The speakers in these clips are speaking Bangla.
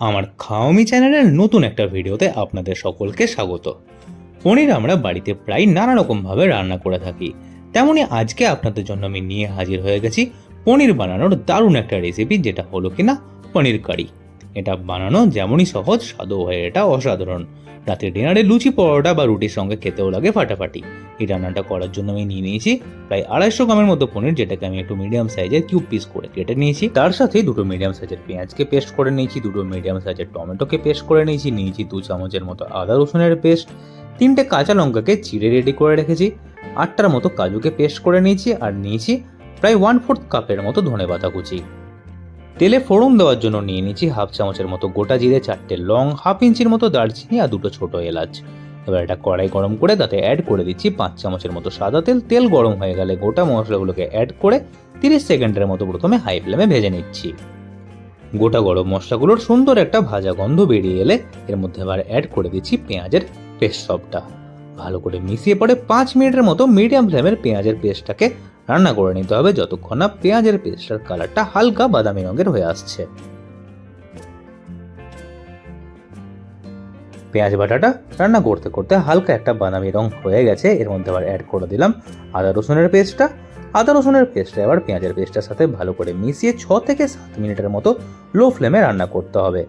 আমার খাওয়ামি চ্যানেলের নতুন একটা ভিডিওতে আপনাদের সকলকে স্বাগত। পনির আমরা বাড়িতে প্রায় নানা রকমভাবে রান্না করে থাকি। তেমনই আজকে আপনাদের জন্য আমি নিয়ে হাজির হয়ে গেছি পনির বানানোর দারুণ একটা রেসিপি যেটা হলো কিনা পনির কারি। এটা বানানো যেমনই সহজ, স্বাদও হয়, এটা অসাধারণ। রাতে ডিনারে লুচি, পরোটা বা রুটির সঙ্গে খেতেও লাগে ফাটাফাটি। এই রান্নাটা করার জন্য আমি নিয়ে নিয়েছি প্রায় আড়াইশো গ্রামের মতো পনির, যেটাকে আমি একটু মিডিয়াম সাইজের কিউব পিস করে কেটে নিয়েছি। তার সাথে দুটো মিডিয়াম সাইজের পেঁয়াজকে পেস্ট করে নিয়েছি, দুটো মিডিয়াম সাইজের টমেটোকে পেস্ট করে নিয়েছি নিয়েছি দু চামচের মতো আদা রসুনের পেস্ট তিনটে কাঁচা লঙ্কাকে চিড়ে রেডি করে রেখেছি, আটটার মতো কাজুকে পেস্ট করে নিয়েছি আর নিয়েছি প্রায় ওয়ান ফোর্থ কাপের মতো ধনে পাতা কুচি। তেলে ফোড়ন দেওয়ার জন্য নিয়ে নিচ্ছি হাফ চামচের মতো গোটা জিরে, চারটে লং, হাফ ইঞ্চির মতো দারচিনি আর দুটো ছোট এলাচ। এবার এটা কড়াই গরম করে তাতে অ্যাড করে দিচ্ছি পাঁচ চামচের মতো সাদা তেল। তেল গরম হয়ে গেলে গোটা মশলাগুলোকে অ্যাড করে তিরিশ সেকেন্ডের মতো প্রথমে হাই ফ্লেমে ভেজে নিচ্ছি। গোটা গরম মশলাগুলোর সুন্দর একটা ভাজা গন্ধ বেরিয়ে এলে এর মধ্যে আবার অ্যাড করে দিচ্ছি পেঁয়াজের পেস্ট সবটা। ভালো করে মিশিয়ে পরে পাঁচ মিনিটের মতো মিডিয়াম ফ্লেমের পেঁয়াজের পেস্টটাকে রান্না করে নিতে হবে যতক্ষণ না পেঁয়াজের পেস্টের কালারটা হালকা বাদামি রঙের হয়ে আসছে। পেঁয়াজ বাটাটা রান্না করতে করতে হালকা একটা বাদামি রং হয়ে গেছে, এর মধ্যে আবার অ্যাড করে দিলাম আদা রসুনের পেস্টটা। আদা রসুনের পেস্টটা এবার পেঁয়াজের পেস্টের সাথে ভালো করে মিশিয়ে ছ থেকে সাত মিনিটের মতো লো ফ্লেমে রান্না করতে হবে।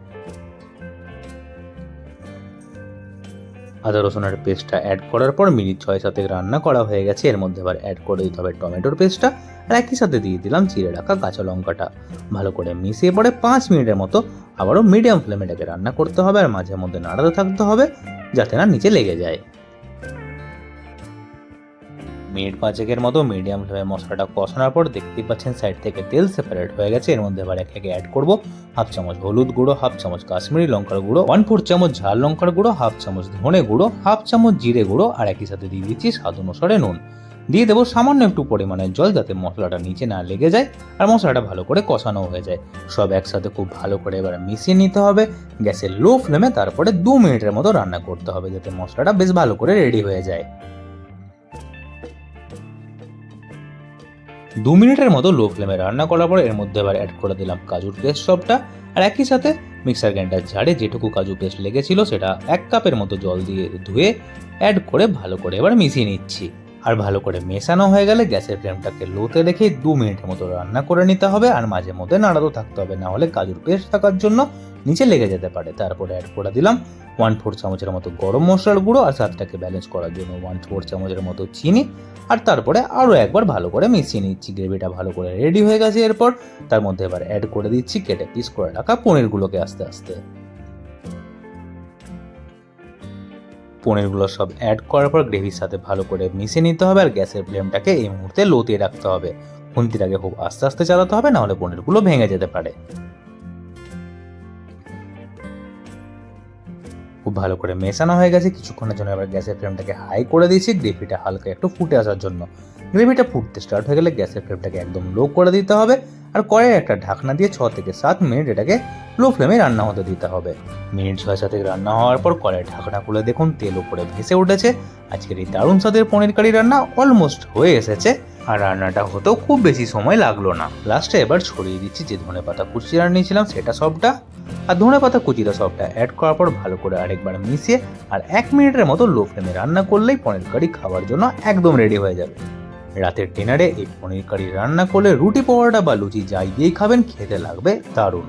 আদা রসুনের পেস্টটা অ্যাড করার পর মিনিট ছয় সাথে রান্না করা হয়ে গেছে। এর মধ্যে আবার অ্যাড করে দিতে হবে টমেটোর পেস্টটা আর একই সাথে দিয়ে দিলাম চিড়ে রাখা কাঁচা লঙ্কাটা। ভালো করে মিশিয়ে পরে পাঁচ মিনিটের মতো আবারও মিডিয়াম ফ্লেমে এটাকে রান্না করতে হবে। আর মাঝে মধ্যে নাড়াতে থাকতে হবে যাতে না নিচে লেগে যায়। মিনিট পাঁচেকের মতো মিডিয়াম ফ্লেমে মশলাটা কষানোর পর দেখতেই পাচ্ছেন সাইড থেকে তেল সেপারেট হয়ে গেছে। এর মধ্যে এবার একে অ্যাড করব। হাফ চামচ হলুদ গুঁড়ো হাফ চামচ কাশ্মীরি লঙ্কার গুঁড়ো ওয়ান ফোর চামচ ঝাল লঙ্কার গুঁড়ো হাফ চামচ ধনে গুঁড়ো হাফ চামচ জিরে গুঁড়ো আর একই সাথে দিয়ে দিচ্ছি স্বাদ অনুসারে নুন। দিয়ে দেবো সামান্য একটু পরিমাণের জল যাতে মশলাটা নিচে না লেগে যায় আর মশলাটা ভালো করে কষানো হয়ে যায়। সব একসাথে খুব ভালো করে এবার মিশিয়ে নিতে হবে। গ্যাসের লো ফ্লেমে তারপরে দু মিনিটের মতো রান্না করতে হবে যাতে মশলাটা বেশ ভালো করে রেডি হয়ে যায়। দু মিনিটের মতো লো ফ্লেমে রান্না করার পর এর মধ্যে এবার অ্যাড করে দিলাম কাজুর পেস্ট সবটা। আর একই সাথে মিক্সার গ্রাইন্ডার ঝাড়ে যেটুকু কাজু পেস্ট লেগেছিল সেটা এক কাপের মতো জল দিয়ে ধুয়ে অ্যাড করে ভালো করে এবার মিশিয়ে নিচ্ছি। আর ভালো করে মেশানো হয়ে গেলে গ্যাসের ফ্লেমটাকে লোতে রেখে দু মিনিটের মতো রান্না করে নিতে হবে। আর মাঝে মধ্যে নাড়াতে থাকতে হবে, না হলে কাজুর পেস্ট থাকার জন্য নিচে লেগে যেতে পারে। তারপরে অ্যাড করে দিলাম ওয়ান ফোর চামচের মতো গরম মশলার গুঁড়ো আর স্বাদটাকে ব্যালেন্স করার জন্য ওয়ান ফোর চামচের মতো চিনি। আর তারপরে আরও একবার ভালো করে মিশিয়ে নিচ্ছি। গ্রেভিটা ভালো করে রেডি হয়ে গেছে এরপর। তার মধ্যে এবার অ্যাড করে দিচ্ছি কেটে পিস করে রাখা পনিরগুলোকে আস্তে আস্তে। পনিরগুলো সব অ্যাড করার পর গ্রেভির সাথে ভালো করে মিশিয়ে নিতে হবে আর গ্যাসের ফ্লেমটাকে এই মুহূর্তে লোতে রাখতে হবে। খুন্তিটাকে খুব আস্তে আস্তে চালাতে হবে, নাহলে পনিরগুলো ভেঙে যেতে পারে। খুব ভালো করে মেশানো হয়ে গেছে। কিছুক্ষণের জন্য এবার গ্যাসের ফ্লেমটাকে হাই করে দিয়েছি। গ্রেভিটা হালকা একটু ফুটে আসার জন্য। গ্রেভিটা ফুটতে স্টার্ট হয়ে গেলে গ্যাসের ফ্লেমটাকে একদম লো করে দিতে হবে। আর কড়াই একটা ঢাকনা দিয়ে ছ থেকে সাত মিনিট এটাকে লো ফ্লেমে রান্না হতে দিতে হবে। মিনিট ছয় সাথে রান্না হওয়ার পর কড়াই ঢাকনা খুলে দেখুন, তেল উপরে ভেসে উঠেছে। আজকের এই দারুণ স্বাদের পনির কারি রান্না অলমোস্ট হয়ে এসেছে। আর রান্নাটা হতেও খুব বেশি সময় লাগল না। লাস্টে এবার ছড়িয়ে দিচ্ছি যে ধনে পাতা কুচি আর নিয়েছিলাম, সেটা সবটা। আর ধনে পাতা কুচিটা সবটা অ্যাড করার পর ভালো করে আরেকবার মিশিয়ে আর এক মিনিটের মতো লো ফ্লেমে রান্না করলেই পনির কারি খাওয়ার জন্য একদম রেডি হয়ে যাবে। রাতের ডিনারে এই পনির কারি রান্না করলে রুটি পরোটা বা লুচি যাই দিয়েই খাবেন, খেতে লাগবে দারুণ।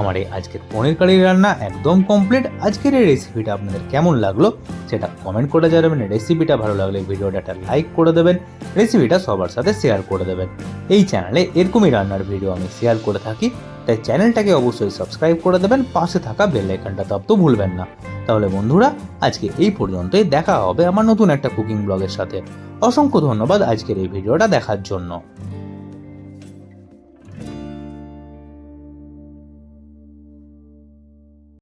আমার এই আজকের পনির কারি রান্না একদম কমপ্লিট আজকের এই রেসিপিটা আপনাদের কেমন লাগল সেটা কমেন্ট করে জানাবেন। রেসিপিটা ভালো লাগলে ভিডিওটা একটা লাইক করে দেবেন রেসিপিটা সবার সাথে শেয়ার করে দেবেন। এই চ্যানেলে এরকমই রান্নার ভিডিও আমি শেয়ার করে থাকি। তাই চ্যানেলটাকে অবশ্যই সাবস্ক্রাইব করে দেবেন, পাশে থাকা বেল আইকনটা তো ভুলবেন না। তাহলে বন্ধুরা, আজকে এই পর্যন্তই, দেখা হবে আমার নতুন একটা কুকিং ব্লগের সাথে। অসংখ্য ধন্যবাদ আজকের এই ভিডিওটা দেখার জন্য।